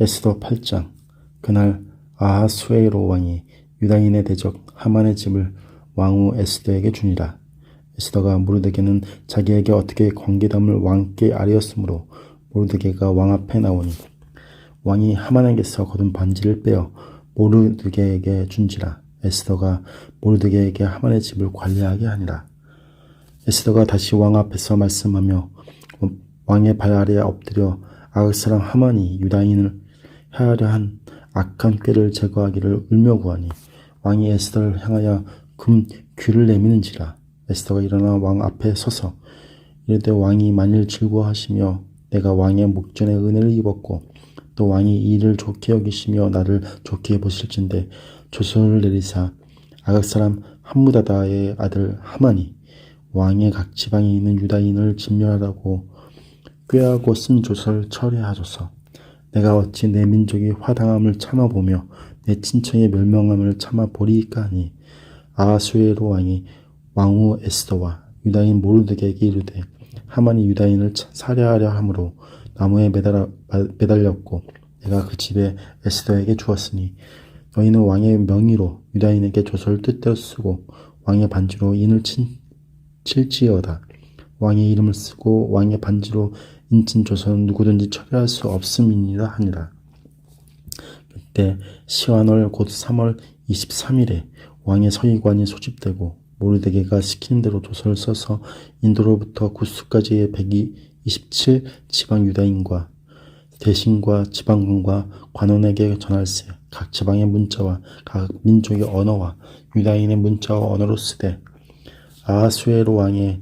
에스더 8장 그날 아하수에로 왕이 유다인의 대적 하만의 집을 왕후 에스더에게 주니라. 에스더가 모르드게는 자기에게 어떻게 관계담을 왕께 아뢰었으므로 모르드게가 왕 앞에 나오니 왕이 하만에게서 거둔 반지를 빼어 모르드게에게 준지라. 에스더가 모르드게에게 하만의 집을 관리하게 하니라. 에스더가 다시 왕 앞에서 말씀하며 왕의 발 아래에 엎드려 아각 사람 하만이 유다인을 해 하려 한 악한 꾀를 제거하기를 울며 구하니 왕이 에스더를 향하여 금 귀를 내미는지라 에스더가 일어나 왕 앞에 서서 이르되 왕이 만일 즐거워하시며 내가 왕의 목전에 은혜를 입었고 또 왕이 이 일을 좋게 여기시며 나를 좋게 보실진데 조선을 내리사 아각 사람 함무다다의 아들 하만이 왕의 각 지방에 있는 유다인을 진멸하라고 꾀하고 쓴 조서를 철회하소서. 내가 어찌 내 민족이 화당함을 참아보며 내 친척의 멸명함을 참아보리이까 하니 아하수에로 왕이 왕후 에스더와 유다인 모르드게에게 이르되 하만이 유다인을 차- 살해하려 함으로 나무에 매달아, 매달렸고 내가 그 집에 에스더에게 주었으니 너희는 왕의 명의로 유다인에게 조서를 뜻대로 쓰고 왕의 반지로 인을 친, 칠지어다. 왕의 이름을 쓰고 왕의 반지로 인친 조서는 누구든지 처리할 수 없음이니라 하니라. 그때 시완월 곧 3월 23일에 왕의 서기관이 소집되고 모르데게가 시키는 대로 조서를 써서 인도로부터 구스까지의 127 지방 유다인과 대신과 지방군과 관원에게 전할세 각 지방의 문자와 각 민족의 언어와 유다인의 문자와 언어로 쓰되 아하수에로 왕의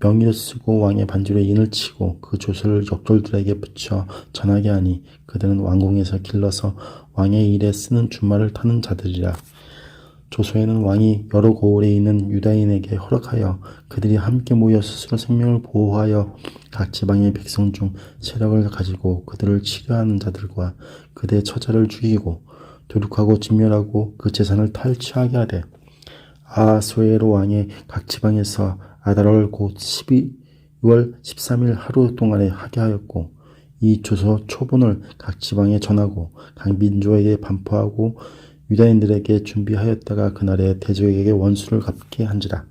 명의를 쓰고 왕의 반지로 인을 치고 그 조서를 역졸들에게 붙여 전하게 하니 그들은 왕궁에서 길러서 왕의 일에 쓰는 주말을 타는 자들이라. 조서에는 왕이 여러 고을에 있는 유다인에게 허락하여 그들이 함께 모여 스스로 생명을 보호하여 각 지방의 백성 중 세력을 가지고 그들을 치료하는 자들과 그들의 처자를 죽이고 도륙하고 진멸하고 그 재산을 탈취하게 하되 아하수에로 왕의 각 지방에서 아달월 곧 12월 13일 하루 동안에 하게 하였고 이 조서 초본을 각 지방에 전하고 각 민족에게 반포하고 유다인들에게 준비하였다가 그날에 대적에게 원수를 갚게 한지라.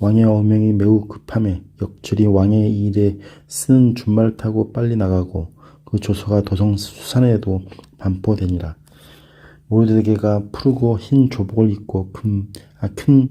왕의 어명이 매우 급함에 역줄이 왕의 일에 쓰는 준말 타고 빨리 나가고 그 조서가 도성 수산에도 반포되니라. 모르드게가 푸르고 흰 조복을 입고 금, 아, 큰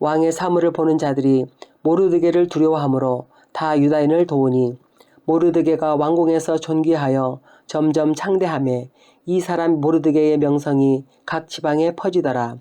왕의 사물을 보는 자들이 모르드게를 두려워하므로 다 유다인을 도우니 모르드게가 왕궁에서 존귀하여 점점 창대함에 이 사람 모르드게의 명성이 각 지방에 퍼지더라.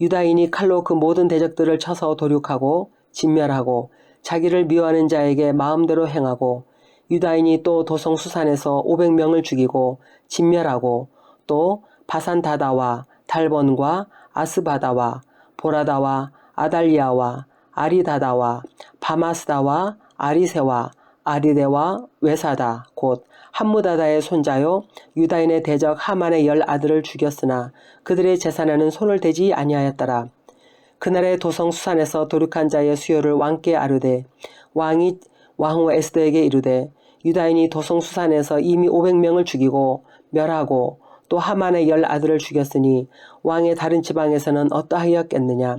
유다인이 칼로 그 모든 대적들을 쳐서 도륙하고 진멸하고 자기를 미워하는 자에게 마음대로 행하고 유다인이 또 도성 수산에서 500명을 죽이고 진멸하고 또 바산다다와 달본과 아스바다와 보라다와 아달리아와 아리다다와 바마스다와 아리세와 아리데와 외사다 곧 함무다다의 손자요 유다인의 대적 하만의 열 아들을 죽였으나 그들의 재산에는 손을 대지 아니하였더라. 그날의 도성 수산에서 도륙한 자의 수요를 왕께 아르되 왕이 왕후 에스더에게 이르되 유다인이 도성 수산에서 이미 500명을 죽이고 멸하고 또 하만의 열 아들을 죽였으니 왕의 다른 지방에서는 어떠하였겠느냐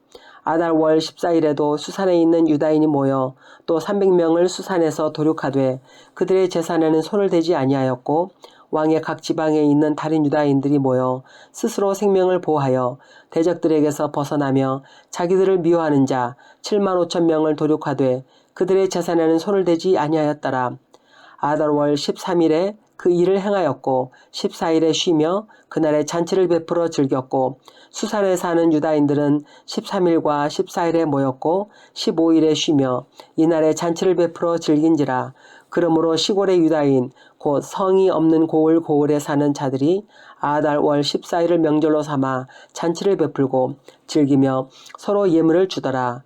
아달월 14일에도 수산에 있는 유다인이 모여 또 300명을 수산에서 도륙하되 그들의 재산에는 손을 대지 아니하였고 왕의 각 지방에 있는 다른 유다인들이 모여 스스로 생명을 보호하여 대적들에게서 벗어나며 자기들을 미워하는 자 7만 5천 명을 도륙하되 그들의 재산에는 손을 대지 아니하였더라. 아달월 13일에 그 일을 행하였고 14일에 쉬며 그날에 잔치를 베풀어 즐겼고 수산에 사는 유다인들은 13일과 14일에 모였고 15일에 쉬며 이날에 잔치를 베풀어 즐긴지라 그러므로 시골의 유다인 곧 성이 없는 고을 고을에 사는 자들이 아달월 14일을 명절로 삼아 잔치를 베풀고 즐기며 서로 예물을 주더라.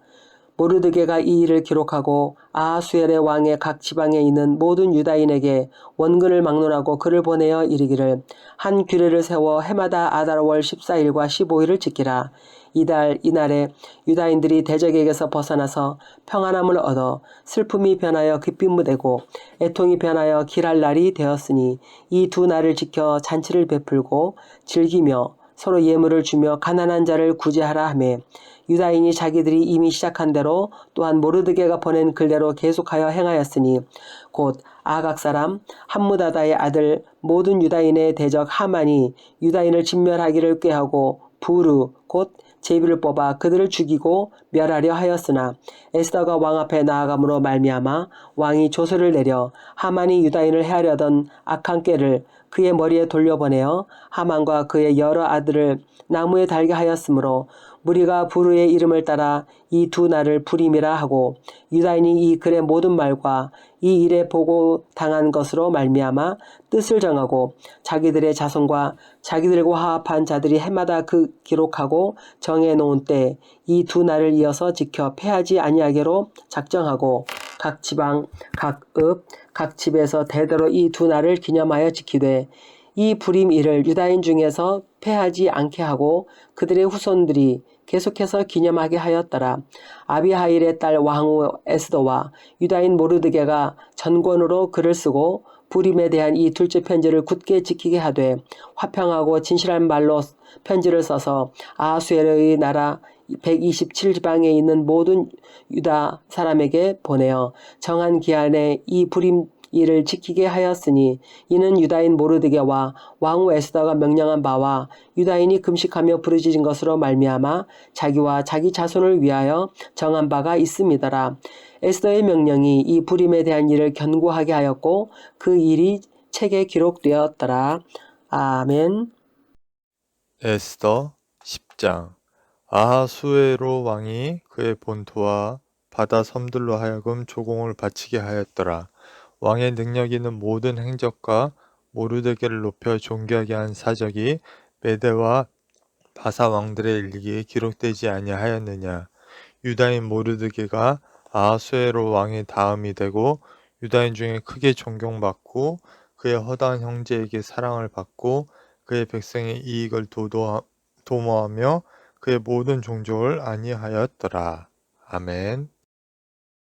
모르드게가 이 일을 기록하고 아하수엘의 왕의 각 지방에 있는 모든 유다인에게 원근을 막론하고 그를 보내어 이르기를 한 규례를 세워 해마다 아달월 14일과 15일을 지키라. 이달 이날에 유다인들이 대적에게서 벗어나서 평안함을 얻어 슬픔이 변하여 기쁨이 되고 애통이 변하여 길할 날이 되었으니 이 두 날을 지켜 잔치를 베풀고 즐기며 서로 예물을 주며 가난한 자를 구제하라 하매 유다인이 자기들이 이미 시작한 대로 또한 모르드게가 보낸 글대로 계속하여 행하였으니 곧 아각 사람 함무다다의 아들 모든 유다인의 대적 하만이 유다인을 진멸하기를 꾀하고 부르 곧 제비를 뽑아 그들을 죽이고 멸하려 하였으나 에스더가 왕 앞에 나아감으로 말미암아 왕이 조서를 내려 하만이 유다인을 해하려던 악한 꾀를 그의 머리에 돌려보내어 하만과 그의 여러 아들을 나무에 달게 하였으므로 무리가 부르의 이름을 따라 이 두 날을 불임이라 하고 유다인이 이 글의 모든 말과 이 일에 보고 당한 것으로 말미암아 뜻을 정하고 자기들의 자손과 자기들과 화합한 자들이 해마다 그 기록하고 정해 놓은 때 이 두 날을 이어서 지켜 패하지 아니하게로 작정하고 각 지방 각 읍 각 집에서 대대로 이 두 날을 기념하여 지키되 이 불임 일을 유다인 중에서 패하지 않게 하고 그들의 후손들이 계속해서 기념하게 하였더라. 아비하일의 딸 왕후 에스더와 유다인 모르드게가 전권으로 글을 쓰고 불임에 대한 이 둘째 편지를 굳게 지키게 하되 화평하고 진실한 말로 편지를 써서 아하수엘의 나라 127지방에 있는 모든 유다 사람에게 보내어 정한 기한에 이 불임 일을 지키게 하였으니 이는 유다인 모르드게와 왕후 에스더가 명령한 바와 유다인이 금식하며 부르짖은 것으로 말미암아 자기와 자기 자손을 위하여 정한 바가 있음이더라. 에스더의 명령이 이 불임에 대한 일을 견고하게 하였고 그 일이 책에 기록되었더라. 아멘. 에스더 10장 아하수에로 왕이 그의 본토와 바다 섬들로 하여금 조공을 바치게 하였더라. 왕의 능력 있는 모든 행적과 모르드게를 높여 존귀하게 한 사적이 메대와 바사 왕들의 일기에 기록되지 아니하였느냐. 유다인 모르드게가 아하수에로 왕의 다음이 되고 유다인 중에 크게 존경받고 그의 허다한 형제에게 사랑을 받고 그의 백성의 이익을 도도하, 도모하며 그의 모든 종족을 아니하였더라. 아멘.